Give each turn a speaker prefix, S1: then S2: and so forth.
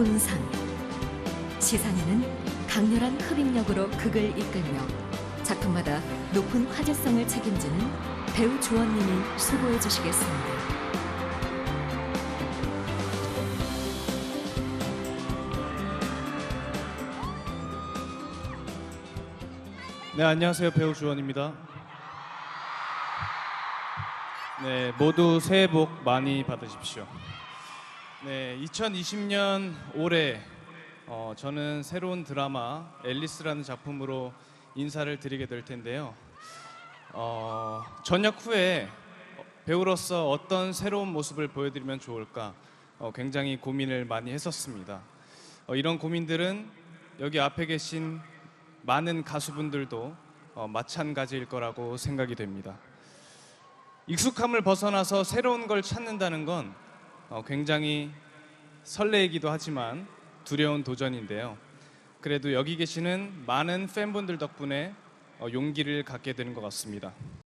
S1: 본선 시상에는 강렬한 흡입력으로 극을 이끌며 작품마다 높은 화제성을 책임지는 배우 조원님이 수고해 주시겠습니다.
S2: 네, 안녕하세요. 배우 주원입니다. 네, 모두 새해 복 많이 받으십시오. 네, 2020년 올해 어, 저는 새로운 드라마 앨리스라는 작품으로 인사를 드리게 될 텐데요. 어, 전역 후에 배우로서 어떤 새로운 모습을 보여드리면 좋을까 어, 굉장히 고민을 많이 했었습니다. 어, 이런 고민들은 여기 앞에 계신 많은 가수분들도 어, 마찬가지일 거라고 생각이 됩니다. 익숙함을 벗어나서 새로운 걸 찾는다는 건 어, 굉장히 설레이기도 하지만 두려운 도전인데요. 그래도 여기 계시는 많은 팬분들 덕분에 어, 용기를 갖게 되는 것 같습니다.